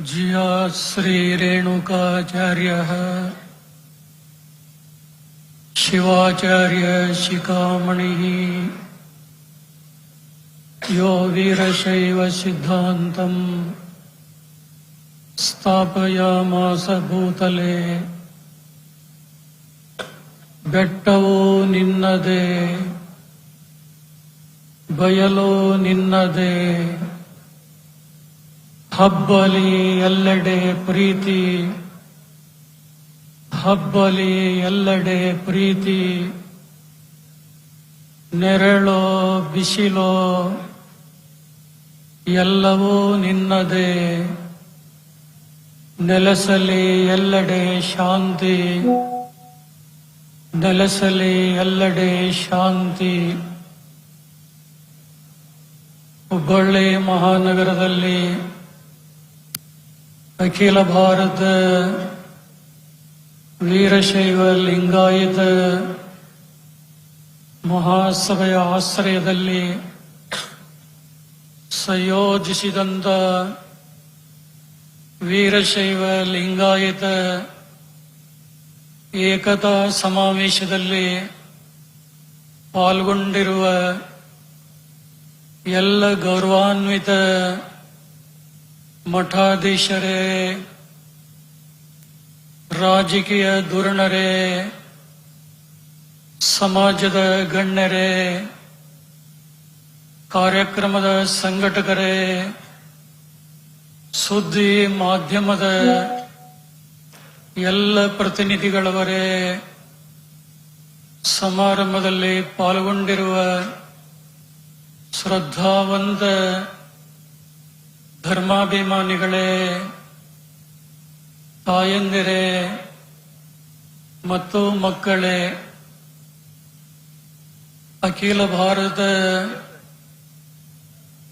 जिया श्रीरेणुकाचार्यः शिवाचार्य शिखामणिः यो वीरशैवसिद्धान्तम् स्थापयामास भूतले ಬೆಟ್ಟವೋ ನಿನ್ನದೆ ಬಯಲೋ ನಿನ್ನದೆ ಹಬ್ಬಲಿ ಎಲ್ಲೆಡೆ ಪ್ರೀತಿ. ಹಬ್ಬಲಿ ಎಲ್ಲೆಡೆ ಪ್ರೀತಿ. ನೆರಳೋ ಬಿಸಿಲೋ, ಎಲ್ಲವೂ ನಿನ್ನದೇ. ನೆಲೆಸಲಿ ಎಲ್ಲೆಡೆ ಶಾಂತಿ. ನೆಲೆಸಲಿ ಎಲ್ಲೆಡೆ ಶಾಂತಿ. ಹುಬ್ಬಳ್ಳಿ ಮಹಾನಗರದಲ್ಲಿ ಅಖಿಲ ಭಾರತ ವೀರಶೈವ ಲಿಂಗಾಯತ ಮಹಾಸಭೆಯ ಆಶ್ರಯದಲ್ಲಿ ಸಂಯೋಜಿಸಿದಂತ ವೀರಶೈವ ಲಿಂಗಾಯತ ಏಕತಾ ಸಮಾವೇಶದಲ್ಲಿ ಪಾಲ್ಗೊಂಡಿರುವ ಎಲ್ಲ ಗೌರವಾನ್ವಿತ ಮಠಾಧೀಶರೇ ರಾಜಕೀಯ ಧುರಣರೇ ಸಮಾಜದ ಗಣ್ಯರೇ ಕಾರ್ಯಕ್ರಮದ ಸಂಘಟಕರೇ ಸುದ್ದಿ ಮಾಧ್ಯಮದ ಎಲ್ಲ ಪ್ರತಿನಿಧಿಗಳವರೇ ಸಮಾರಂಭದಲ್ಲಿ ಪಾಲ್ಗೊಂಡಿರುವ ಶ್ರದ್ಧಾವಂತ ಧರ್ಮಾಭಿಮಾನಿಗಳೇ, ತಾಯಂದಿರೇ, ಮತ್ತು ಮಕ್ಕಳೇ, ಅಖಿಲ ಭಾರತ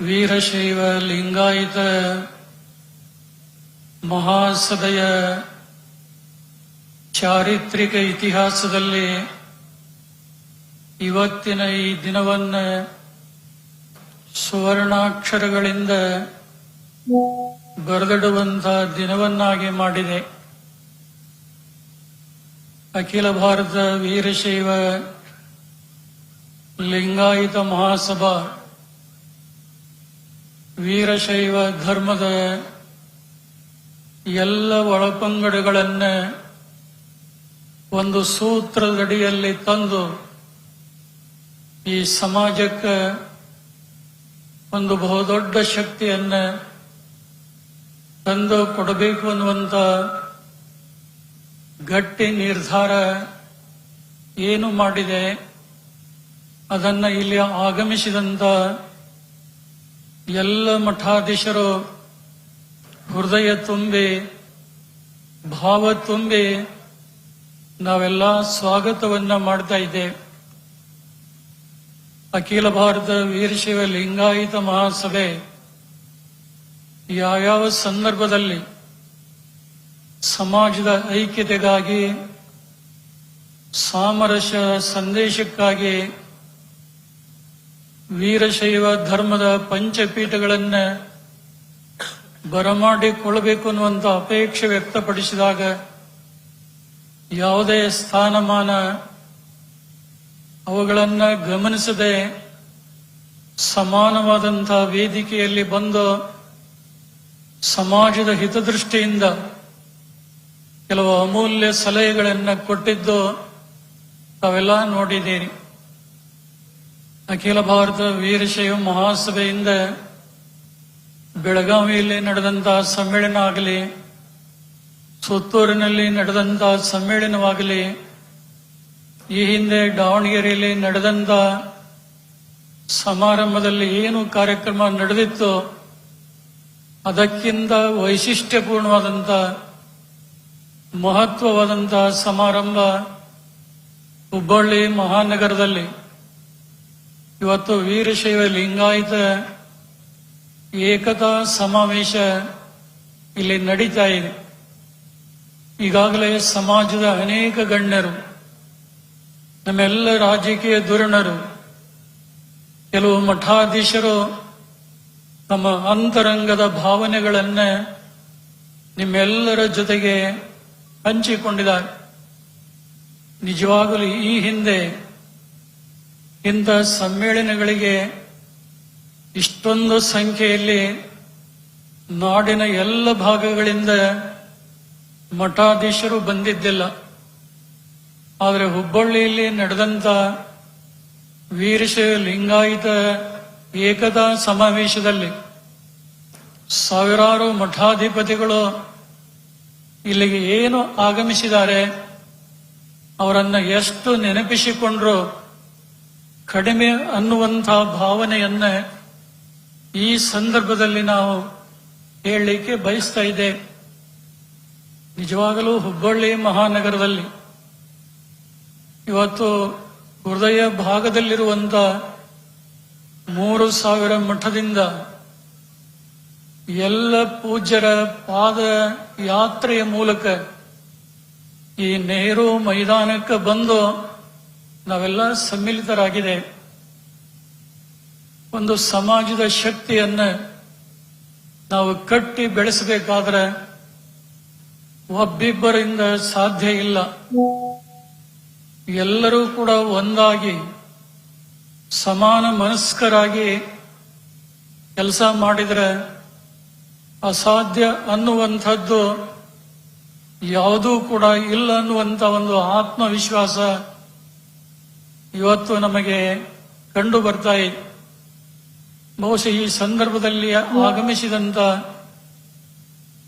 ವೀರಶೈವ ಲಿಂಗಾಯತ ಮಹಾಸಭೆಯ ಚಾರಿತ್ರಿಕ ಇತಿಹಾಸದಲ್ಲಿ ಇವತ್ತಿನ ಈ ದಿನವನ್ನ ಸುವರ್ಣಾಕ್ಷರಗಳಿಂದ ಬರೆದಿಡುವಂತಹ ದಿನವನ್ನಾಗಿ ಮಾಡಿದೆ. ಅಖಿಲ ಭಾರತ ವೀರಶೈವ ಲಿಂಗಾಯತ ಮಹಾಸಭಾ ವೀರಶೈವ ಧರ್ಮದ ಎಲ್ಲ ಒಳಪಂಗಡಗಳನ್ನ ಒಂದು ಸೂತ್ರದಡಿಯಲ್ಲಿ ತಂದು ಈ ಸಮಾಜಕ್ಕೆ ಒಂದು ಬಹುದೊಡ್ಡ ಶಕ್ತಿಯನ್ನ ತಂದು ಕೊಡಬೇಕು ಅನ್ನುವಂತ ಗಟ್ಟಿ ನಿರ್ಧಾರ ಏನು ಮಾಡಿದೆ, ಅದನ್ನ ಇಲ್ಲಿ ಆಗಮಿಸಿದಂತ ಎಲ್ಲ ಮಠಾಧೀಶರು ಹೃದಯ ತುಂಬಿ, ಭಾವ ತುಂಬಿ ನಾವೆಲ್ಲ ಸ್ವಾಗತವನ್ನ ಮಾಡ್ತಾ ಇದ್ದೇವೆ ಅಖಿಲ ಭಾರತ ವೀರಶೈವ ಲಿಂಗಾಯತ ಮಹಾಸಭೆ ಯಾವ್ಯಾವ ಸಂದರ್ಭದಲ್ಲಿ ಸಮಾಜದ ಐಕ್ಯತೆಗಾಗಿ, ಸಾಮರಸ್ಯ ಸಂದೇಶಕ್ಕಾಗಿ, ವೀರಶೈವ ಧರ್ಮದ ಪಂಚಪೀಠಗಳನ್ನ ಬರಮಾಡಿಕೊಳ್ಳಬೇಕು ಅನ್ನುವಂತ ಅಪೇಕ್ಷೆ ವ್ಯಕ್ತಪಡಿಸಿದಾಗ ಯಾವುದೇ ಸ್ಥಾನಮಾನ ಅವುಗಳನ್ನ ಗಮನಿಸದೆ ಸಮಾನವಾದಂತಹ ವೇದಿಕೆಯಲ್ಲಿ ಬಂದು ಸಮಾಜದ ಹಿತದೃಷ್ಟಿಯಿಂದ ಕೆಲವು ಅಮೂಲ್ಯ ಸಲಹೆಗಳನ್ನು ಕೊಟ್ಟಿದ್ದು ತಾವೆಲ್ಲ ನೋಡಿದ್ದೀರಿ. ಅಖಿಲ ಭಾರತ ವೀರಶೈವ ಮಹಾಸಭೆಯಿಂದ ಬೆಳಗಾವಿಯಲ್ಲಿ ನಡೆದಂತಹ ಸಮ್ಮೇಳನ ಆಗಲಿ ಸುತ್ತೂರಿನಲ್ಲಿ ನಡೆದಂತಹ ಸಮ್ಮೇಳನವಾಗಲಿ, ಈ ಹಿಂದೆ ದಾವಣಗೆರೆಯಲ್ಲಿ ನಡೆದಂತ ಸಮಾರಂಭದಲ್ಲಿ ಏನು ಕಾರ್ಯಕ್ರಮ ನಡೆದಿತ್ತು ಅದಕ್ಕಿಂತ ವೈಶಿಷ್ಟ್ಯಪೂರ್ಣವಾದಂಥ ಮಹತ್ವವಾದಂಥ ಸಮಾರಂಭ ಹುಬ್ಬಳ್ಳಿ ಮಹಾನಗರದಲ್ಲಿ. ಇವತ್ತು ವೀರಶೈವ ಲಿಂಗಾಯತ ಏಕತಾ ಸಮಾವೇಶ ಇಲ್ಲಿ ನಡೀತಾ ಇದೆ. ಈಗಾಗಲೇ ಸಮಾಜದ ಅನೇಕ ಗಣ್ಯರು, ನಮ್ಮೆಲ್ಲ ರಾಜಕೀಯ ಧುರಣರು, ಕೆಲವು ಮಠಾಧೀಶರು ತಮ್ಮ ಅಂತರಂಗದ ಭಾವನೆಗಳನ್ನ ನಿಮ್ಮೆಲ್ಲರ ಜೊತೆಗೆ ಹಂಚಿಕೊಂಡಿದ್ದಾರೆ. ನಿಜವಾಗಲೂ ಈ ಹಿಂದೆ ಇಂಥ ಸಮ್ಮೇಳನಗಳಿಗೆ ಇಷ್ಟೊಂದು ಸಂಖ್ಯೆಯಲ್ಲಿ ನಾಡಿನ ಎಲ್ಲ ಭಾಗಗಳಿಂದ ಮಠಾಧೀಶರು ಬಂದಿದ್ದಿಲ್ಲ. ಆದರೆ ಹುಬ್ಬಳ್ಳಿಯಲ್ಲಿ ನಡೆದಂತ ವೀರಶೈವ ಲಿಂಗಾಯತ ಏಕತಾ ಸಮಾವೇಶದಲ್ಲಿ ಸಾವಿರಾರು ಮಠಾಧಿಪತಿಗಳು ಇಲ್ಲಿಗೆ ಏನು ಆಗಮಿಸಿದ್ದಾರೆ ಅವರನ್ನ ಎಷ್ಟು ನೆನಪಿಸಿಕೊಂಡ್ರು ಕಡಿಮೆ ಅನ್ನುವಂಥ ಭಾವನೆಯನ್ನ ಈ ಸಂದರ್ಭದಲ್ಲಿ ನಾವು ಹೇಳಲಿಕ್ಕೆ ಬಯಸ್ತಾ ಇದೆ ನಿಜವಾಗಲೂ ಹುಬ್ಬಳ್ಳಿ ಮಹಾನಗರದಲ್ಲಿ ಇವತ್ತು ಹೃದಯ ಭಾಗದಲ್ಲಿರುವಂತ ಮೂರು ಸಾವಿರ ಮಠದಿಂದ ಎಲ್ಲ ಪೂಜ್ಯರ ಪಾದ ಯಾತ್ರೆಯ ಮೂಲಕ ಈ ನೆಹರು ಮೈದಾನಕ್ಕೆ ಬಂದು ನಾವೆಲ್ಲ ಸಮ್ಮಿಲಿತರಾಗಿದೆ. ಒಂದು ಸಮಾಜದ ಶಕ್ತಿಯನ್ನ ನಾವು ಕಟ್ಟಿ ಬೆಳೆಸಬೇಕಾದ್ರೆ ಒಬ್ಬಿಬ್ಬರಿಂದ ಸಾಧ್ಯ ಇಲ್ಲ. ಎಲ್ಲರೂ ಕೂಡ ಒಂದಾಗಿ ಸಮಾನ ಮನಸ್ಕರಾಗಿ ಕೆಲಸ ಮಾಡಿದರೆ ಅಸಾಧ್ಯ ಅನ್ನುವಂಥದ್ದು ಯಾವುದೂ ಕೂಡ ಇಲ್ಲ ಅನ್ನುವಂಥ ಒಂದು ಆತ್ಮವಿಶ್ವಾಸ ಇವತ್ತು ನಮಗೆ ಕಂಡು ಬರ್ತಾ ಇದೆ. ಬಹುಶಃ ಈ ಸಂದರ್ಭದಲ್ಲಿ ಆಗಮಿಸಿದಂತ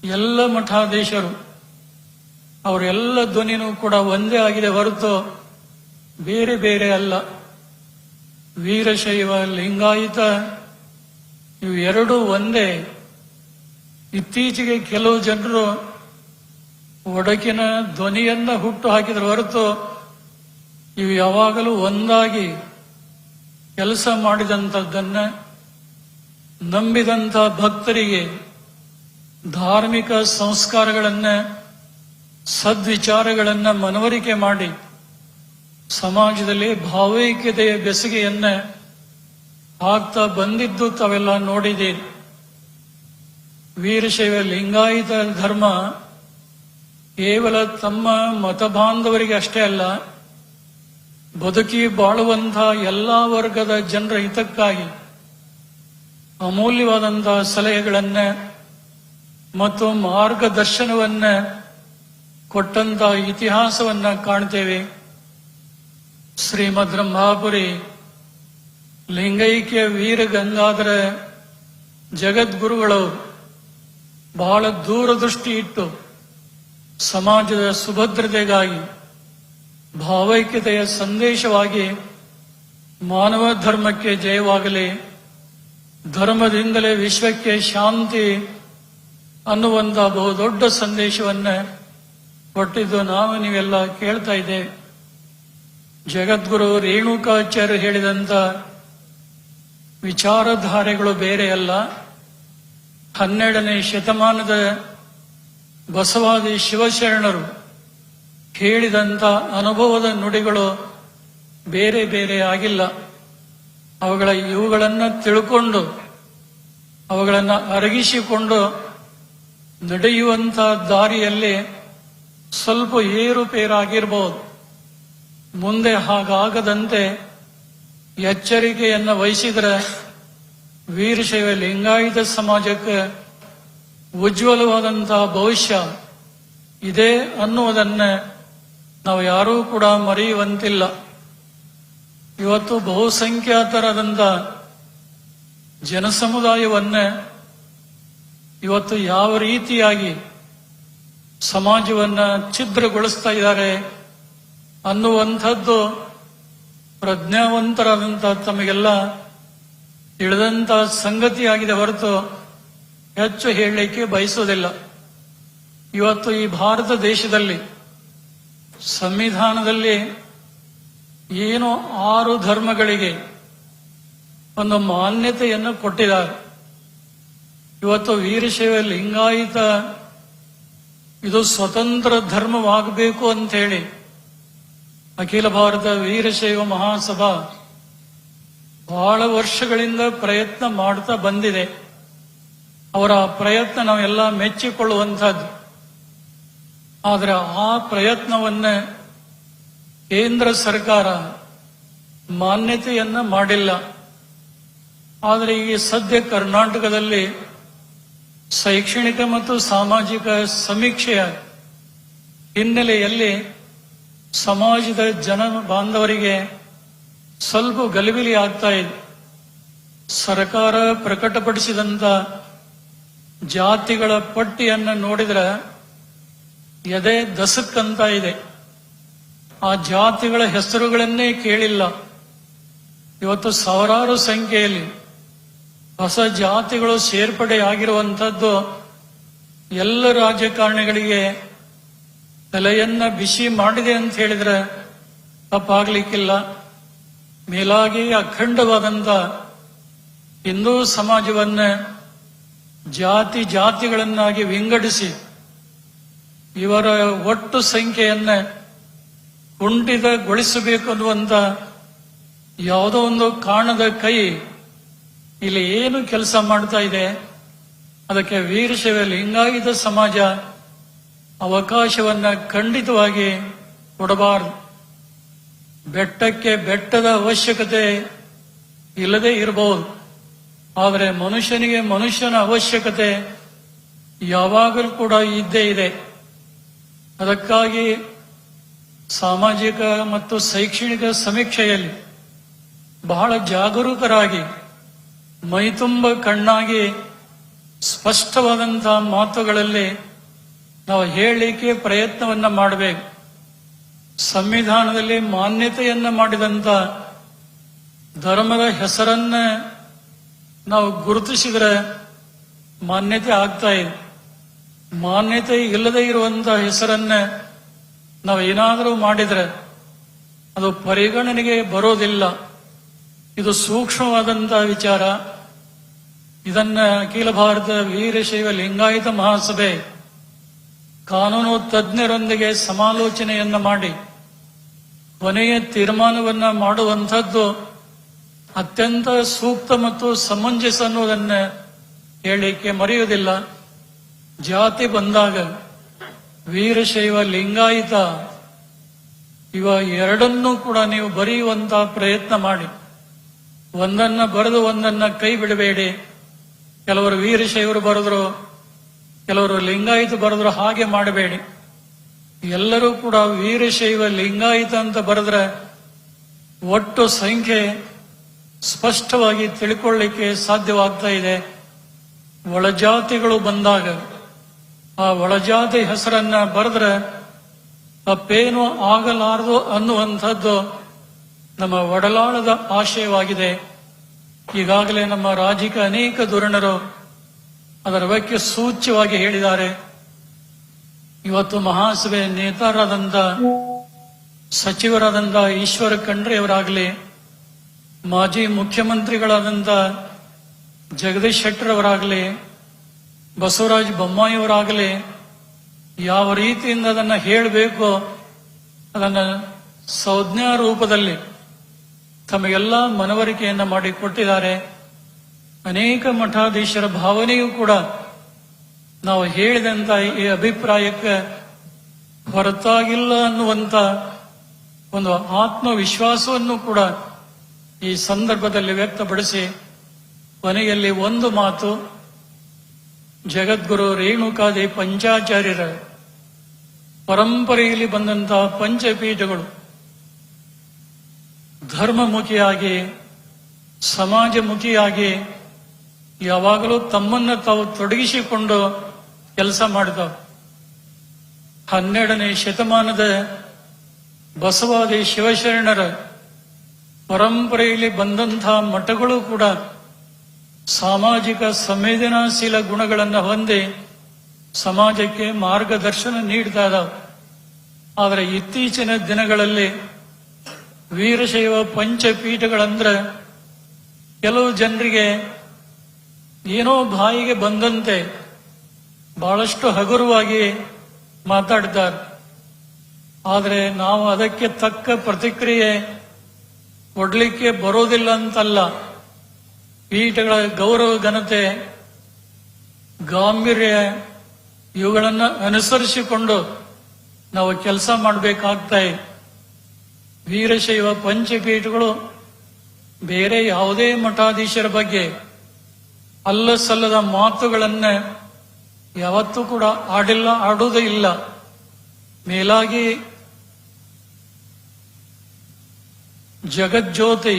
ಎಲ್ಲ ಮಠಾಧೀಶರು, ಅವರೆಲ್ಲ ಧ್ವನಿನೂ ಕೂಡ ಒಂದೇ ಆಗಿದೆ ಹೊರತು ಬೇರೆ ಬೇರೆ ಅಲ್ಲ. ವೀರಶೈವ ಲಿಂಗಾಯತ, ಇವು ಎರಡೂ ಒಂದೇ. ಇತ್ತೀಚೆಗೆ ಕೆಲವು ಜನರು ಒಡಕಿನ ಧ್ವನಿಯನ್ನ ಹುಟ್ಟು ಹಾಕಿದ್ರ ಹೊರತು ಇವು ಯಾವಾಗಲೂ ಒಂದಾಗಿ ಕೆಲಸ ಮಾಡಿದಂಥದ್ದನ್ನ ನಂಬಿದಂಥ ಭಕ್ತರಿಗೆ ಧಾರ್ಮಿಕ ಸಂಸ್ಕಾರಗಳನ್ನ ಸದ್ವಿಚಾರಗಳನ್ನ ಮನವರಿಕೆ ಮಾಡಿ ಸಮಾಜದಲ್ಲಿ ಭಾವೈಕ್ಯತೆಯ ಬೆಸುಗೆಯನ್ನ ಆಗ್ತಾ ಬಂದಿದ್ದು ತಾವೆಲ್ಲ ನೋಡಿದ್ದೀರಿ. ವೀರಶೈವ ಲಿಂಗಾಯತ ಧರ್ಮ ಕೇವಲ ತಮ್ಮ ಮತಬಾಂಧವರಿಗೆ ಅಷ್ಟೇ ಅಲ್ಲ, ಬದುಕಿ ಬಾಳುವಂತಹ ಎಲ್ಲಾ ವರ್ಗದ ಜನರ ಹಿತಕ್ಕಾಗಿ ಅಮೂಲ್ಯವಾದಂತಹ ಸಲಹೆಗಳನ್ನ ಮತ್ತು ಮಾರ್ಗದರ್ಶನವನ್ನ ಕೊಟ್ಟಂತ ಇತಿಹಾಸವನ್ನ ಕಾಣ್ತೇವೆ. ಶ್ರೀಮದ್ ಬ್ರಹ್ಮಾಪುರಿ ಲಿಂಗೈಕ್ಯ ವೀರ ಗಂಗಾಧರ ಜಗದ್ಗುರುಗಳು ಬಹಳ ದೂರದೃಷ್ಟಿ ಇಟ್ಟು ಸಮಾಜದ ಸುಭದ್ರತೆಗಾಗಿ, ಭಾವೈಕ್ಯತೆಯ ಸಂದೇಶವಾಗಿ ಮಾನವ ಧರ್ಮಕ್ಕೆ ಜಯವಾಗಲಿ, ಧರ್ಮದಿಂದಲೇ ವಿಶ್ವಕ್ಕೆ ಶಾಂತಿ ಅನ್ನುವಂಥ ಬಹುದೊಡ್ಡ ಸಂದೇಶವನ್ನ ಕೊಟ್ಟಿದ್ದು ನಾವು ನೀವೆಲ್ಲ ಕೇಳ್ತಾ ಇದ್ದೇವೆ. ಜಗದ್ಗುರು ರೇಣುಕಾಚಾರ್ಯ ಹೇಳಿದಂತ ವಿಚಾರಧಾರೆಗಳು ಬೇರೆ ಅಲ್ಲ ಹನ್ನೆರಡನೇ ಶತಮಾನದ ಬಸವಾದಿ ಶಿವಶರಣರು ಹೇಳಿದಂತ ಅನುಭವದ ನುಡಿಗಳು ಬೇರೆ ಬೇರೆ ಆಗಿಲ್ಲ. ಅವುಗಳ ಇವುಗಳನ್ನು ತಿಳ್ಕೊಂಡು, ಅವುಗಳನ್ನು ಅರಗಿಸಿಕೊಂಡು ನಡೆಯುವಂತ ದಾರಿಯಲ್ಲಿ ಸ್ವಲ್ಪ ಏರುಪೇರಾಗಿರ್ಬೋದು. ಮುಂದೆ ಹಾಗಾಗದಂತೆ ಎಚ್ಚರಿಕೆಯನ್ನು ವಹಿಸಿದರೆ ವೀರಶೈವ ಲಿಂಗಾಯತ ಸಮಾಜಕ್ಕೆ ಉಜ್ವಲವಾದಂತಹ ಭವಿಷ್ಯ ಇದೆ ಅನ್ನುವುದನ್ನ ನಾವು ಯಾರೂ ಕೂಡ ಮರೆಯುವಂತಿಲ್ಲ. ಇವತ್ತು ಬಹುಸಂಖ್ಯಾತರಾದಂಥ ಜನಸಮುದಾಯವನ್ನೇ ಇವತ್ತು ಯಾವ ರೀತಿಯಾಗಿ ಸಮಾಜವನ್ನು ಛಿದ್ರಗೊಳಿಸ್ತಾ ಇದ್ದಾರೆ ಅನ್ನುವಂಥದ್ದು ಪ್ರಜ್ಞಾವಂತರಾದಂಥ ತಮಗೆಲ್ಲ ತಿಳಿದಂತ ಸಂಗತಿಯಾಗಿದೆ ಹೊರತು ಹೆಚ್ಚು ಹೇಳಲಿಕ್ಕೆ ಬಯಸೋದಿಲ್ಲ ಇವತ್ತು ಈ ಭಾರತ ದೇಶದಲ್ಲಿ, ಸಂವಿಧಾನದಲ್ಲಿ ಏನು ಆರು ಧರ್ಮಗಳಿಗೆ ಒಂದು ಮಾನ್ಯತೆಯನ್ನು ಕೊಟ್ಟಿದ್ದಾರೆ. ಇವತ್ತು ವೀರಶೈವ ಲಿಂಗಾಯತ, ಇದು ಸ್ವತಂತ್ರ ಧರ್ಮವಾಗಬೇಕು ಅಂತ ಹೇಳಿ ಅಖಿಲ ಭಾರತ ವೀರಶೈವ ಮಹಾಸಭಾ ಬಹಳ ವರ್ಷಗಳಿಂದ ಪ್ರಯತ್ನ ಮಾಡ್ತಾ ಬಂದಿದೆ. ಅವರ ಪ್ರಯತ್ನ ನಾವೆಲ್ಲ ಮೆಚ್ಚಿಕೊಳ್ಳುವಂಥದ್ದು. ಆದರೆ ಆ ಪ್ರಯತ್ನವನ್ನ ಕೇಂದ್ರ ಸರ್ಕಾರ ಮಾನ್ಯತೆಯನ್ನ ಮಾಡಿಲ್ಲ. ಆದರೆ ಈ ಸದ್ಯ ಕರ್ನಾಟಕದಲ್ಲಿ ಶೈಕ್ಷಣಿಕ ಮತ್ತು ಸಾಮಾಜಿಕ ಸಮೀಕ್ಷೆಯ ಹಿನ್ನೆಲೆಯಲ್ಲಿ ಸಮಾಜದ ಜನ ಬಾಂಧವರಿಗೆ ಸ್ವಲ್ಪ ಗಲಿಬಿಲಿ ಆಗ್ತಾ ಇದೆ. ಸರ್ಕಾರ ಪ್ರಕಟಪಡಿಸಿದಂತ ಜಾತಿಗಳ ಪಟ್ಟಿಯನ್ನು ನೋಡಿದ್ರೆ ಎದೆ ದಸಕ್ಕಂತ ಇದೆ. ಆ ಜಾತಿಗಳ ಹೆಸರುಗಳನ್ನೇ ಕೇಳಿಲ್ಲ. ಇವತ್ತು ಸಾವಿರಾರು ಸಂಖ್ಯೆಯಲ್ಲಿ ಹೊಸ ಜಾತಿಗಳು ಸೇರ್ಪಡೆ ಆಗಿರುವಂಥದ್ದು ಎಲ್ಲ ರಾಜಕಾರಣಿಗಳಿಗೆ ತಲೆಯನ್ನ ಬಿಸಿ ಮಾಡಿದೆ ಅಂತ ಹೇಳಿದ್ರೆ ತಪ್ಪಾಗ್ಲಿಕ್ಕಿಲ್ಲ. ಮೇಲಾಗಿ ಅಖಂಡವಾದಂತ ಹಿಂದೂ ಸಮಾಜವನ್ನ ಜಾತಿ ಜಾತಿಗಳನ್ನಾಗಿ ವಿಂಗಡಿಸಿ ಇವರ ಒಟ್ಟು ಸಂಖ್ಯೆಯನ್ನ ಕುಂಠಿತಗೊಳಿಸಬೇಕು ಅನ್ನುವಂತ ಯಾವುದೋ ಒಂದು ಕಾಣದ ಕೈ ಇಲ್ಲಿ ಏನು ಕೆಲಸ ಮಾಡ್ತಾ ಇದೆ. ಅದಕ್ಕೆ ವೀರಶೈವ ಲಿಂಗಾಯಿತ ಸಮಾಜ ಅವಕಾಶವನ್ನ ಖಂಡಿತವಾಗಿ ಕೊಡಬಾರದು. ಬೆಟ್ಟಕ್ಕೆ ಬೆಟ್ಟದ ಅವಶ್ಯಕತೆ ಇಲ್ಲದೆ ಇರಬಹುದು. ಆದರೆ ಮನುಷ್ಯನಿಗೆ ಮನುಷ್ಯನ ಅವಶ್ಯಕತೆ ಯಾವಾಗಲೂ ಕೂಡ ಇದ್ದೇ ಇದೆ. ಅದಕ್ಕಾಗಿ ಸಾಮಾಜಿಕ ಮತ್ತು ಶೈಕ್ಷಣಿಕ ಸಮೀಕ್ಷೆಯಲ್ಲಿ ಬಹಳ ಜಾಗರೂಕರಾಗಿ, ಮೈತುಂಬ ಕಣ್ಣಾಗಿ ಸ್ಪಷ್ಟವಾದಂತಹ ಮಾತುಗಳಲ್ಲಿ ನಾವು ಹೇಳಲಿಕ್ಕೆ ಪ್ರಯತ್ನವನ್ನ ಮಾಡಬೇಕು. ಸಂವಿಧಾನದಲ್ಲಿ ಮಾನ್ಯತೆಯನ್ನ ಮಾಡಿದಂತ ಧರ್ಮದ ಹೆಸರನ್ನ ನಾವು ಗುರುತಿಸಿದ್ರೆ ಮಾನ್ಯತೆ ಆಗ್ತಾ ಇದೆ. ಮಾನ್ಯತೆ ಇಲ್ಲದೆ ಇರುವಂತಹ ಹೆಸರನ್ನ ನಾವು ಏನಾದರೂ ಮಾಡಿದ್ರೆ ಅದು ಪರಿಗಣನೆಗೆ ಬರೋದಿಲ್ಲ. ಇದು ಸೂಕ್ಷ್ಮವಾದಂತಹ ವಿಚಾರ. ಇದನ್ನ ಅಖಿಲ ಭಾರತ ವೀರಶೈವ ಲಿಂಗಾಯತ ಮಹಾಸಭೆ ಕಾನೂನು ತಜ್ಞರೊಂದಿಗೆ ಸಮಾಲೋಚನೆಯನ್ನ ಮಾಡಿ, ಕೊನೆಯ ತೀರ್ಮಾನವನ್ನು ಮಾಡುವಂಥದ್ದು ಅತ್ಯಂತ ಸೂಕ್ತ ಮತ್ತು ಸಮಂಜಸ ಅನ್ನೋದನ್ನ ಹೇಳಿಕೆ ಮರೆಯುವುದಿಲ್ಲ. ಜಾತಿ ಬಂದಾಗ ವೀರಶೈವ ಲಿಂಗಾಯತ, ಇವ ಎರಡನ್ನೂ ಕೂಡ ನೀವು ಬರೆಯುವಂತಹ ಪ್ರಯತ್ನ ಮಾಡಿ. ಒಂದನ್ನ ಬರೆದು ಒಂದನ್ನ ಕೈ ಬಿಡಬೇಡಿ. ಕೆಲವರು ವೀರಶೈವರು ಬರೆದ್ರು ಕೆಲವರು ಲಿಂಗಾಯಿತ ಬರೆದ್ರು ಹಾಗೆ ಮಾಡಬೇಡಿ. ಎಲ್ಲರೂ ಕೂಡ ವೀರಶೈವ ಲಿಂಗಾಯತ ಅಂತ ಬರೆದ್ರೆ ಒಟ್ಟು ಸಂಖ್ಯೆ ಸ್ಪಷ್ಟವಾಗಿ ತಿಳ್ಕೊಳ್ಳಿಕ್ಕೆ ಸಾಧ್ಯವಾಗ್ತಾ ಇದೆ. ಒಳಜಾತಿಗಳು ಬಂದಾಗ ಆ ಒಳಜಾತಿ ಹೆಸರನ್ನ ಬರೆದ್ರೆ ತಪ್ಪೇನು ಆಗಲಾರದು ಅನ್ನುವಂಥದ್ದು ನಮ್ಮ ಒಡಲಾಳದ ಆಶಯವಾಗಿದೆ. ಈಗಾಗಲೇ ನಮ್ಮ ರಾಜಕೀಯ ಅನೇಕ ಧುರಣರು ಅದರ ಬಗ್ಗೆ ಸೂಚ್ಯವಾಗಿ ಹೇಳಿದ್ದಾರೆ. ಇವತ್ತು ಮಹಾಸಭೆ ನೇತಾರಾದಂತ ಸಚಿವರಾದಂತ ಈಶ್ವರ ಖಂಡ್ರೆ ಅವರಾಗಲಿ, ಮಾಜಿ ಮುಖ್ಯಮಂತ್ರಿಗಳಾದಂತ ಜಗದೀಶ್ ಶೆಟ್ಟರ್ ಅವರಾಗಲಿ, ಬಸವರಾಜ ಬೊಮ್ಮಾಯಿ ಅವರಾಗಲಿ, ಯಾವ ರೀತಿಯಿಂದ ಅದನ್ನ ಹೇಳಬೇಕು ಅದನ್ನ ಸಂಜ್ಞಾ ರೂಪದಲ್ಲಿ ತಮಗೆಲ್ಲ ಮನವರಿಕೆಯನ್ನು ಮಾಡಿ ಕೊಟ್ಟಿದ್ದಾರೆ ಅನೇಕ ಮಠಾಧೀಶರ ಭಾವನೆಯೂ ಕೂಡ ನಾವು ಹೇಳಿದಂತ ಈ ಅಭಿಪ್ರಾಯಕ್ಕೆ ಹೊರತಾಗಿಲ್ಲ ಅನ್ನುವಂತ ಒಂದು ಆತ್ಮವಿಶ್ವಾಸವನ್ನು ಕೂಡ ಈ ಸಂದರ್ಭದಲ್ಲಿ ವ್ಯಕ್ತಪಡಿಸಿ ಕೊನೆಯಲ್ಲಿ ಒಂದು ಮಾತು, ಜಗದ್ಗುರು ರೇಣುಕಾದಿ ಪಂಚಾಚಾರ್ಯರ ಪರಂಪರೆಯಲ್ಲಿ ಬಂದಂತಹ ಪಂಚಪೀಠಗಳು ಧರ್ಮಮುಖಿಯಾಗಿ, ಸಮಾಜಮುಖಿಯಾಗಿ ಯಾವಾಗಲೂ ತಮ್ಮನ್ನ ತಾವು ತೊಡಗಿಸಿಕೊಂಡು ಕೆಲಸ ಮಾಡಿದವು. ಹನ್ನೆರಡನೇ ಶತಮಾನದ ಬಸವಾದಿ ಶಿವಶರಣರ ಪರಂಪರೆಯಲ್ಲಿ ಬಂದಂತಹ ಮಠಗಳು ಕೂಡ ಸಾಮಾಜಿಕ ಸಂವೇದನಾಶೀಲ ಗುಣಗಳನ್ನು ಹೊಂದಿ ಸಮಾಜಕ್ಕೆ ಮಾರ್ಗದರ್ಶನ ನೀಡ್ತಾ ಇದ್ದಾವೆ ಆದರೆ ಇತ್ತೀಚಿನ ದಿನಗಳಲ್ಲಿ ವೀರಶೈವ ಪಂಚಪೀಠಗಳಂದ್ರೆ ಕೆಲವು ಜನರಿಗೆ ಏನೋ ಬಾಯಿಗೆ ಬಂದಂತೆ ಬಹಳಷ್ಟು ಹಗುರವಾಗಿ ಮಾತಾಡ್ತಾರೆ. ಆದರೆ ನಾವು ಅದಕ್ಕೆ ತಕ್ಕ ಪ್ರತಿಕ್ರಿಯೆ ಕೊಡಲಿಕ್ಕೆ ಬರೋದಿಲ್ಲ ಅಂತಲ್ಲ. ಪೀಠಗಳ ಗೌರವ ಘನತೆ, ಗಾಂಭೀರ್ಯ ಇವುಗಳನ್ನು ಅನುಸರಿಸಿಕೊಂಡು ನಾವು ಕೆಲಸ ಮಾಡಬೇಕಾಗ್ತಾ ಇದೆ. ವೀರಶೈವ ಪಂಚಪೀಠಗಳು ಬೇರೆ ಯಾವುದೇ ಮಠಾಧೀಶರ ಬಗ್ಗೆ ಅಲ್ಲ ಸಲ್ಲದ ಮಾತುಗಳನ್ನ ಯಾವತ್ತೂ ಕೂಡ ಆಡಿಲ್ಲ, ಆಡುವುದೇ ಇಲ್ಲ. ಮೇಲಾಗಿ ಜಗಜ್ಯೋತಿ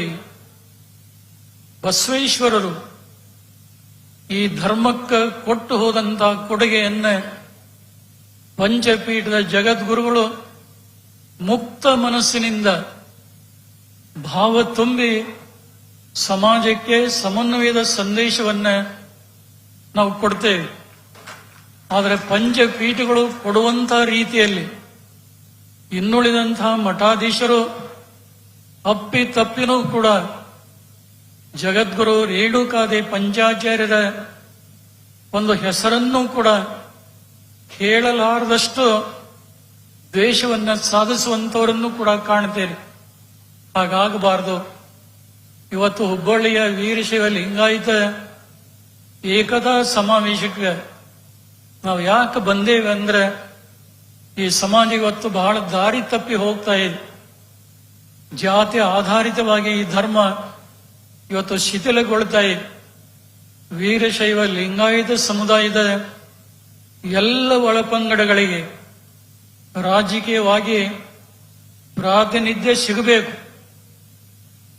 ಬಸವೇಶ್ವರರು ಈ ಧರ್ಮಕ್ಕೆ ಕೊಟ್ಟು ಹೋದಂತ ಕೊಡುಗೆಯನ್ನ ಪಂಚಪೀಠದ ಜಗದ್ಗುರುಗಳು ಮುಕ್ತ ಮನಸ್ಸಿನಿಂದ ಭಾವ ತುಂಬಿ ಸಮಾಜಕ್ಕೆ ಸಮನ್ವಯದ ಸಂದೇಶವನ್ನ ನಾವು ಕೊಡ್ತೇವೆ. ಆದರೆ ಪಂಚಪೀಠಗಳು ಕೊಡುವಂತ ರೀತಿಯಲ್ಲಿ ಇನ್ನುಳಿದಂತಹ ಮಠಾಧೀಶರು ಅಪ್ಪಿ ತಪ್ಪಿನೂ ಕೂಡ ಜಗದ್ಗುರು ರೇಣುಕಾದೆ ಪಂಚಾಚಾರ್ಯರ ಒಂದು ಹೆಸರನ್ನು ಕೂಡ ಕೇಳಲಾರದಷ್ಟು ದ್ವೇಷವನ್ನು ಸಾಧಿಸುವಂತವರನ್ನು ಕೂಡ ಕಾಣ್ತೇನೆ ಹಾಗಾಗಬಾರದು. ಇವತ್ತು ಹುಬ್ಬಳ್ಳಿಯ ವೀರಶೈವ ಲಿಂಗಾಯತ ಏಕತಾ ಸಮಾವೇಶಕ್ಕೆ ನಾವು ಯಾಕೆ ಬಂದೇವೆ ಅಂದ್ರೆ ಈ ಸಮಾಜ ಇವತ್ತು ಬಹಳ ದಾರಿ ತಪ್ಪಿ ಹೋಗ್ತಾ ಇದೆ. ಜಾತಿ ಆಧಾರಿತವಾಗಿ ಈ ಧರ್ಮ ಇವತ್ತು ಶಿಥಿಲಗೊಳ್ತಾ ಇದೆ. ವೀರಶೈವ ಲಿಂಗಾಯತ ಸಮುದಾಯದ ಎಲ್ಲ ಒಳಪಂಗಡಗಳಿಗೆ ರಾಜಕೀಯವಾಗಿ ಪ್ರಾತಿನಿಧ್ಯ ಸಿಗಬೇಕು.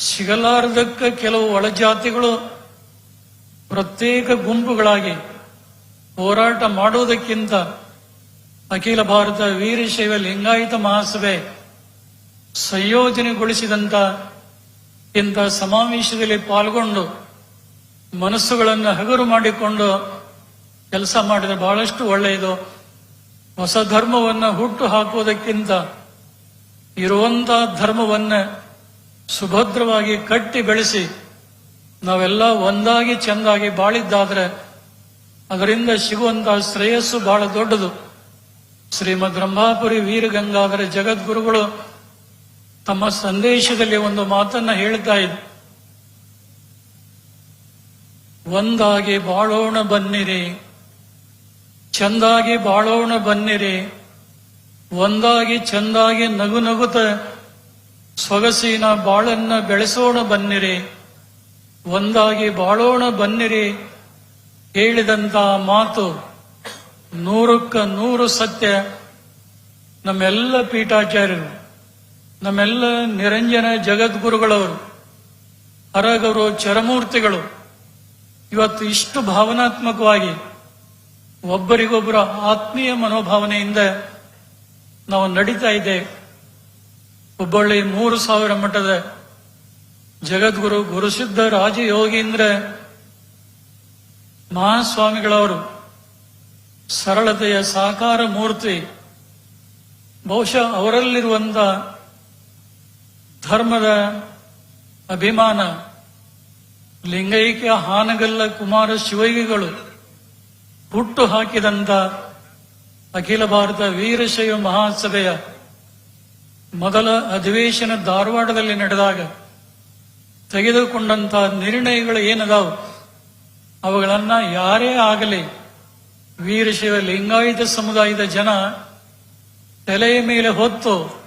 ಸಿಗಲಾರದಕ್ಕೆ ಕೆಲವು ಒಳಜಾತಿಗಳು ಪ್ರತ್ಯೇಕ ಗುಂಪುಗಳಾಗಿ ಹೋರಾಟ ಮಾಡುವುದಕ್ಕಿಂತ ಅಖಿಲ ಭಾರತ ವೀರಶೈವ ಲಿಂಗಾಯತ ಮಹಾಸಭೆ ಸಂಯೋಜನೆಗೊಳಿಸಿದಂತ ಇಂಥ ಸಮಾವೇಶದಲ್ಲಿ ಪಾಲ್ಗೊಂಡು ಮನಸ್ಸುಗಳನ್ನು ಹಗುರು ಮಾಡಿಕೊಂಡು ಕೆಲಸ ಮಾಡಿದರೆ ಬಹಳಷ್ಟು ಒಳ್ಳೆಯದು. ಹೊಸ ಧರ್ಮವನ್ನು ಹುಟ್ಟು ಹಾಕುವುದಕ್ಕಿಂತ ಇರುವಂತಹ ಧರ್ಮವನ್ನ ಸುಭದ್ರವಾಗಿ ಕಟ್ಟಿ ಬೆಳೆಸಿ ನಾವೆಲ್ಲ ಒಂದಾಗಿ ಚೆಂದಾಗಿ ಬಾಳಿದ್ದಾದ್ರೆ ಅದರಿಂದ ಸಿಗುವಂತಹ ಶ್ರೇಯಸ್ಸು ಬಹಳ ದೊಡ್ಡದು. ಶ್ರೀಮದ್ ರಂಭಾಪುರಿ ವೀರಗಂಗಾಧರ ಜಗದ್ಗುರುಗಳು ತಮ್ಮ ಸಂದೇಶದಲ್ಲಿ ಒಂದು ಮಾತನ್ನ ಹೇಳ್ತಾ ಇದ್ರು ಒಂದಾಗಿ ಬಾಳೋಣ ಬನ್ನಿರಿ, ಚಂದಾಗಿ ಬಾಳೋಣ ಬನ್ನಿರಿ, ಒಂದಾಗಿ ಚಂದಾಗಿ ನಗು ನಗುತ್ತ ಸೊಗಸಿನ ಬಾಳನ್ನ ಬೆಳೆಸೋಣ ಬನ್ನಿರಿ, ಒಂದಾಗಿ ಬಾಳೋಣ ಬನ್ನಿರಿ ಹೇಳಿದಂತ ಮಾತು ನೂರಕ್ಕ ನೂರು ಸತ್ಯ ನಮ್ಮೆಲ್ಲ ಪೀಠಾಚಾರ್ಯರು, ನಮ್ಮೆಲ್ಲ ನಿರಂಜನ ಜಗದ್ಗುರುಗಳವರು ಅರಗರು ಚರಮೂರ್ತಿಗಳು. ಇವತ್ತು ಇಷ್ಟು ಭಾವನಾತ್ಮಕವಾಗಿ ಒಬ್ಬರಿಗೊಬ್ಬರ ಆತ್ಮೀಯ ಮನೋಭಾವನೆಯಿಂದ ನಾವು ನಡೀತಾ ಇದ್ದೇವೆ. ಹುಬ್ಬಳ್ಳಿ ಮೂರು ಸಾವಿರ ಮಠದ ಜಗದ್ಗುರು ಗುರುಸಿದ್ಧ ರಾಜಯೋಗೀಂದ್ರ ಮಹಾಸ್ವಾಮಿಗಳವರು ಸರಳತೆಯ ಸಾಕಾರ ಮೂರ್ತಿ. ಬಹುಶಃ ಅವರಲ್ಲಿರುವಂತ ಧರ್ಮದ ಅಭಿಮಾನ, ಲಿಂಗೈಕ್ಯ ಹಾನಗಲ್ಲ ಕುಮಾರ ಶಿವೈಗಿಗಳು ಹುಟ್ಟು ಹಾಕಿದಂತ ಅಖಿಲ ಭಾರತ ವೀರಶೈವ ಮಹಾಸಭೆಯ ಮೊದಲ ಅಧಿವೇಶನ ಧಾರವಾಡದಲ್ಲಿ ನಡೆದಾಗ ತೆಗೆದುಕೊಂಡಂತಹ ನಿರ್ಣಯಗಳು ಏನದಾವು? ಅವುಗಳನ್ನ ಯಾರೇ ಆಗಲಿ, ವೀರಶೈವ ಲಿಂಗಾಯತ ಸಮುದಾಯದ ಜನ ತಲೆಯ ಮೇಲೆ ಹೊತ್ತು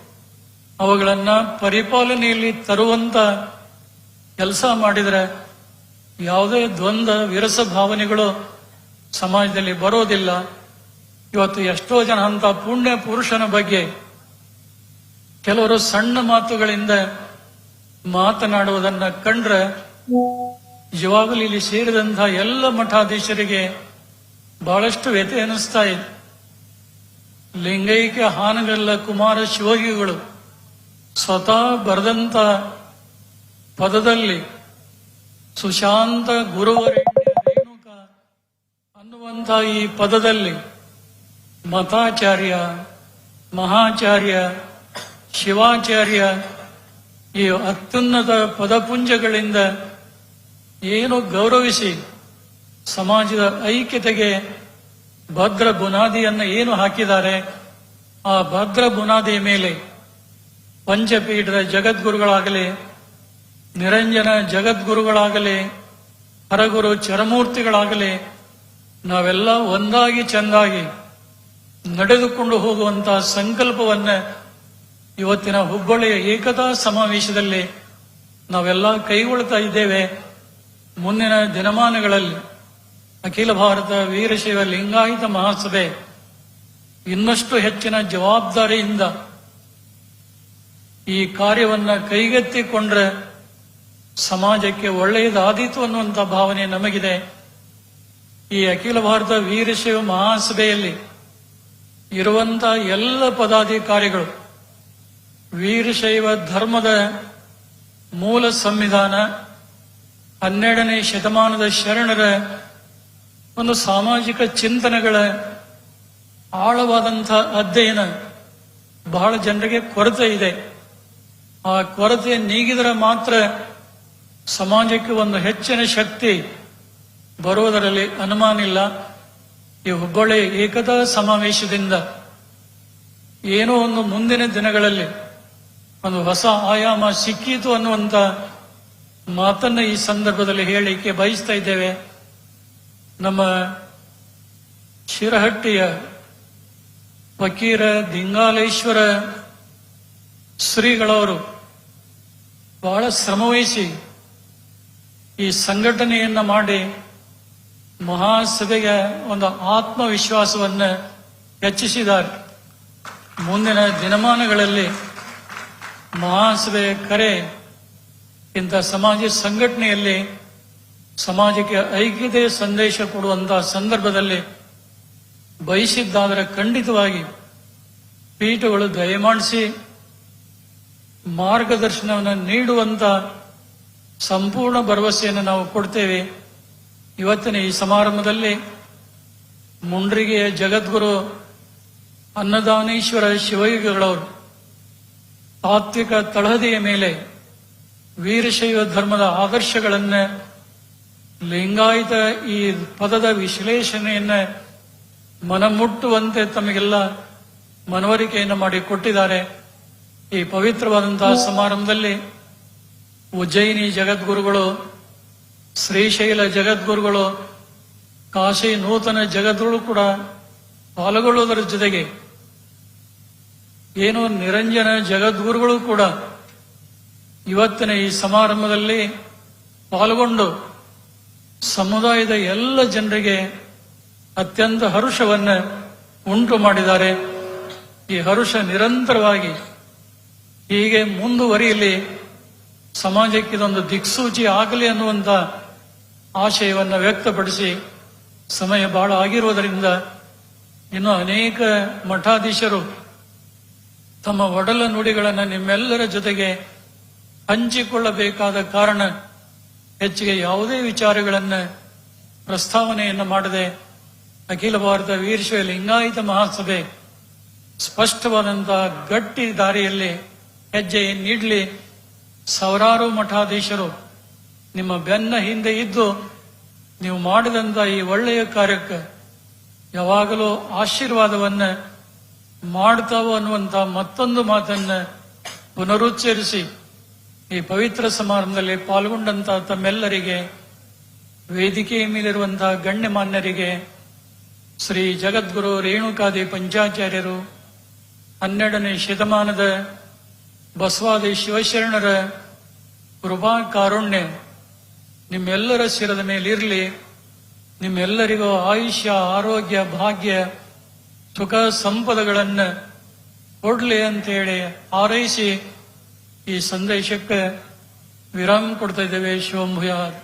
ಅವುಗಳನ್ನ ಪರಿಪಾಲನೆಯಲ್ಲಿ ತರುವಂತ ಕೆಲಸ ಮಾಡಿದರೆ ಯಾವುದೇ ದ್ವಂದ್ವ, ವಿರಸ ಭಾವನೆಗಳು ಸಮಾಜದಲ್ಲಿ ಬರೋದಿಲ್ಲ. ಇವತ್ತು ಎಷ್ಟೋ ಜನ ಅಂತ ಪುಣ್ಯ ಪುರುಷನ ಬಗ್ಗೆ ಕೆಲವರು ಸಣ್ಣ ಮಾತುಗಳಿಂದ ಮಾತನಾಡುವುದನ್ನ ಕಂಡ್ರೆ ನಿಜವಾಗಲೂ ಇಲ್ಲಿ ಸೇರಿದಂತಹ ಎಲ್ಲ ಮಠಾಧೀಶರಿಗೆ ಬಹಳಷ್ಟು ವ್ಯಥೆ ಅನಿಸ್ತಾ ಇದೆ. ಲಿಂಗೈಕ್ಯ ಹಾನಗಲ್ಲ ಕುಮಾರ ಶಿವಗಿಗಳು ಸ್ವತಃ ಬರೆದಂತ ಪದದಲ್ಲಿ ಸುಶಾಂತ ಗುರುವರೆಣ್ಯ ರೇಣುಕ ಅನ್ನುವಂಥ ಈ ಪದದಲ್ಲಿ ಮತಾಚಾರ್ಯ ಮಹಾಚಾರ್ಯ ಶಿವಾಚಾರ್ಯ ಈ ಅತ್ಯುನ್ನತ ಪದಪುಂಜಗಳಿಂದ ಏನು ಗೌರವಿಸಿ ಸಮಾಜದ ಐಕ್ಯತೆಗೆ ಭದ್ರ ಬುನಾದಿಯನ್ನು ಏನು ಹಾಕಿದ್ದಾರೆ, ಆ ಭದ್ರ ಬುನಾದಿಯ ಮೇಲೆ ಪಂಚಪೀಠದ ಜಗದ್ಗುರುಗಳಾಗಲಿ, ನಿರಂಜನ ಜಗದ್ಗುರುಗಳಾಗಲಿ, ಹರಗುರು ಚರಮೂರ್ತಿಗಳಾಗಲಿ, ನಾವೆಲ್ಲ ಒಂದಾಗಿ ಚೆಂದಾಗಿ ನಡೆದುಕೊಂಡು ಹೋಗುವಂತಹ ಸಂಕಲ್ಪವನ್ನ ಇವತ್ತಿನ ಹುಬ್ಬಳ್ಳಿಯ ಏಕತಾ ಸಮಾವೇಶದಲ್ಲಿ ನಾವೆಲ್ಲ ಕೈಗೊಳ್ತಾ ಇದ್ದೇವೆ. ಮುಂದಿನ ದಿನಮಾನಗಳಲ್ಲಿ ಅಖಿಲ ಭಾರತ ವೀರಶೈವ ಲಿಂಗಾಯತ ಮಹಾಸಭೆ ಇನ್ನಷ್ಟು ಹೆಚ್ಚಿನ ಜವಾಬ್ದಾರಿಯಿಂದ ಈ ಕಾರ್ಯವನ್ನ ಕೈಗೆತ್ತಿಕೊಂಡ್ರೆ ಸಮಾಜಕ್ಕೆ ಒಳ್ಳೆಯದಾದೀತು ಅನ್ನುವಂಥ ಭಾವನೆ ನಮಗಿದೆ. ಈ ಅಖಿಲ ಭಾರತ ವೀರಶೈವ ಮಹಾಸಭೆಯಲ್ಲಿ ಇರುವಂತಹ ಎಲ್ಲ ಪದಾಧಿಕಾರಿಗಳು ವೀರಶೈವ ಧರ್ಮದ ಮೂಲ ಸಂವಿಧಾನ ಹನ್ನೆರಡನೇ ಶತಮಾನದ ಶರಣರ ಒಂದು ಸಾಮಾಜಿಕ ಚಿಂತನೆಗಳ ಆಳವಾದಂಥ ಅಧ್ಯಯನ ಬಹಳ ಜನರಿಗೆ ಕೊರತೆ ಇದೆ. ಆ ಕೊರತೆ ನೀಗಿದರೆ ಮಾತ್ರ ಸಮಾಜಕ್ಕೆ ಒಂದು ಹೆಚ್ಚಿನ ಶಕ್ತಿ ಬರುವುದರಲ್ಲಿ ಅನುಮಾನ ಇಲ್ಲ. ಈ ಹುಬ್ಬಳ್ಳಿ ಏಕತಾ ಸಮಾವೇಶದಿಂದ ಏನೋ ಒಂದು ಮುಂದಿನ ದಿನಗಳಲ್ಲಿ ಒಂದು ಹೊಸ ಆಯಾಮ ಸಿಕ್ಕಿತು ಅನ್ನುವಂತ ಮಾತನ್ನ ಈ ಸಂದರ್ಭದಲ್ಲಿ ಹೇಳಿಕೆ ಬಯಸ್ತಾ ಇದ್ದೇವೆ. ನಮ್ಮ ಶಿರಹಟ್ಟಿಯ ಫಕೀರ ದಿಂಗಾಲೇಶ್ವರ ಶ್ರೀಗಳವರು ಬಹಳ ಶ್ರಮವಹಿಸಿ ಈ ಸಂಘಟನೆಯನ್ನು ಮಾಡಿ ಮಹಾಸಭೆಗೆ ಒಂದು ಆತ್ಮವಿಶ್ವಾಸವನ್ನು ಹೆಚ್ಚಿಸಿದ್ದಾರೆ. ಮುಂದಿನ ದಿನಮಾನಗಳಲ್ಲಿ ಮಹಾಸಭೆಯ ಕರೆ ಇಂಥ ಸಮಾಜ ಸಂಘಟನೆಯಲ್ಲಿ ಸಮಾಜಕ್ಕೆ ಐಕ್ಯತೆ ಸಂದೇಶ ಕೊಡುವಂತಹ ಸಂದರ್ಭದಲ್ಲಿ ಬಯಸಿದ್ದಾದರೆ ಖಂಡಿತವಾಗಿ ಪೀಠಗಳು ದಯಮಾಡಿಸಿ ಮಾರ್ಗದರ್ಶನವನ್ನು ನೀಡುವಂತ ಸಂಪೂರ್ಣ ಭರವಸೆಯನ್ನು ನಾವು ಕೊಡ್ತೇವೆ. ಇವತ್ತಿನ ಈ ಸಮಾರಂಭದಲ್ಲಿ ಮುಂಡ್ರಿಗೆಯ ಜಗದ್ಗುರು ಅನ್ನದಾನೇಶ್ವರ ಶಿವಯುಗಗಳವರು ತಾತ್ವಿಕ ತಳಹದಿಯ ಮೇಲೆ ವೀರಶೈವ ಧರ್ಮದ ಆದರ್ಶಗಳನ್ನ ಲಿಂಗಾಯತ ಈ ಪದದ ವಿಶ್ಲೇಷಣೆಯನ್ನ ಮನಮುಟ್ಟುವಂತೆ ತಮಗೆಲ್ಲ ಮನವರಿಕೆಯನ್ನು ಮಾಡಿ ಕೊಟ್ಟಿದ್ದಾರೆ. ಈ ಪವಿತ್ರವಾದಂತಹ ಸಮಾರಂಭದಲ್ಲಿ ಉಜ್ಜಯಿನಿ ಜಗದ್ಗುರುಗಳು ಶ್ರೀಶೈಲ ಜಗದ್ಗುರುಗಳು ಕಾಶಿ ನೂತನ ಜಗದ್ಗುರು ಕೂಡ ಪಾಲ್ಗೊಳ್ಳುವುದರ ಜೊತೆಗೆ ಏನು ನಿರಂಜನ ಜಗದ್ಗುರುಗಳು ಕೂಡ ಇವತ್ತಿನ ಈ ಸಮಾರಂಭದಲ್ಲಿ ಪಾಲ್ಗೊಂಡು ಸಮುದಾಯದ ಎಲ್ಲ ಜನರಿಗೆ ಅತ್ಯಂತ ಹರುಷವನ್ನು ಉಂಟು ಮಾಡಿದ್ದಾರೆ. ಈ ಹರುಷ ನಿರಂತರವಾಗಿ ಹೀಗೆ ಮುಂದುವರಿಯಲಿ, ಸಮಾಜಕ್ಕೆ ಇದೊಂದು ದಿಕ್ಸೂಚಿ ಆಗಲಿ ಅನ್ನುವಂಥ ಆಶಯವನ್ನು ವ್ಯಕ್ತಪಡಿಸಿ ಸಮಯ ಬಹಳ ಆಗಿರುವುದರಿಂದ ಇನ್ನು ಅನೇಕ ಮಠಾಧೀಶರು ತಮ್ಮ ಒಡಲ ನುಡಿಗಳನ್ನು ನಿಮ್ಮೆಲ್ಲರ ಜೊತೆಗೆ ಹಂಚಿಕೊಳ್ಳಬೇಕಾದ ಕಾರಣ ಹೆಚ್ಚಿಗೆ ಯಾವುದೇ ವಿಚಾರಗಳನ್ನು ಪ್ರಸ್ತಾವನೆಯನ್ನು ಮಾಡದೆ ಅಖಿಲ ಭಾರತ ವೀರಶೈವ ಲಿಂಗಾಯಿತ ಮಹಾಸಭೆ ಸ್ಪಷ್ಟವಾದಂತಹ ಗಟ್ಟಿ ದಾರಿಯಲ್ಲಿ ಹೆಜ್ಜೆ ನೀಡಲಿ ಸಾವಿರಾರು ಮಠಾಧೀಶರು ನಿಮ್ಮ ಬೆನ್ನ ಹಿಂದೆ ಇದ್ದು ನೀವು ಮಾಡಿದಂತ ಈ ಒಳ್ಳೆಯ ಕಾರ್ಯಕ್ಕೆ ಯಾವಾಗಲೂ ಆಶೀರ್ವಾದವನ್ನ ಮಾಡ್ತಾವೋ ಅನ್ನುವಂತ ಮತ್ತೊಂದು ಮಾತನ್ನ ಪುನರುಚ್ಚರಿಸಿ ಈ ಪವಿತ್ರ ಸಮಾರಂಭದಲ್ಲಿ ಪಾಲ್ಗೊಂಡಂತಹ ತಮ್ಮೆಲ್ಲರಿಗೆ, ವೇದಿಕೆಯ ಮೇಲಿರುವಂತಹ ಗಣ್ಯಮಾನ್ಯರಿಗೆ, ಶ್ರೀ ಜಗದ್ಗುರು ರೇಣುಕಾದಿ ಪಂಚಾಚಾರ್ಯರು, ಹನ್ನೆರಡನೇ ಶತಮಾನದ ಬಸವಾದಿ ಶಿವಶರಣರ ಕೃಪಾ ಕಾರುಣ್ಯ, ನಿಮ್ಮೆಲ್ಲರ ಶಿರದ ಮೇಲಿರಲಿ, ನಿಮ್ಮೆಲ್ಲರಿಗೂ ಆಯುಷ್ಯ, ಆರೋಗ್ಯ, ಭಾಗ್ಯ ಸುಖ ಸಂಪದಗಳನ್ನು ಕೊಡ್ಲಿ ಅಂತೇಳಿ ಹಾರೈಸಿ ಈ ಸಂದೇಶಕ್ಕೆ ವಿರಾಮ ಕೊಡ್ತಾ ಇದ್ದೇವೆ. ಶಿವಂಭುಯಾರ್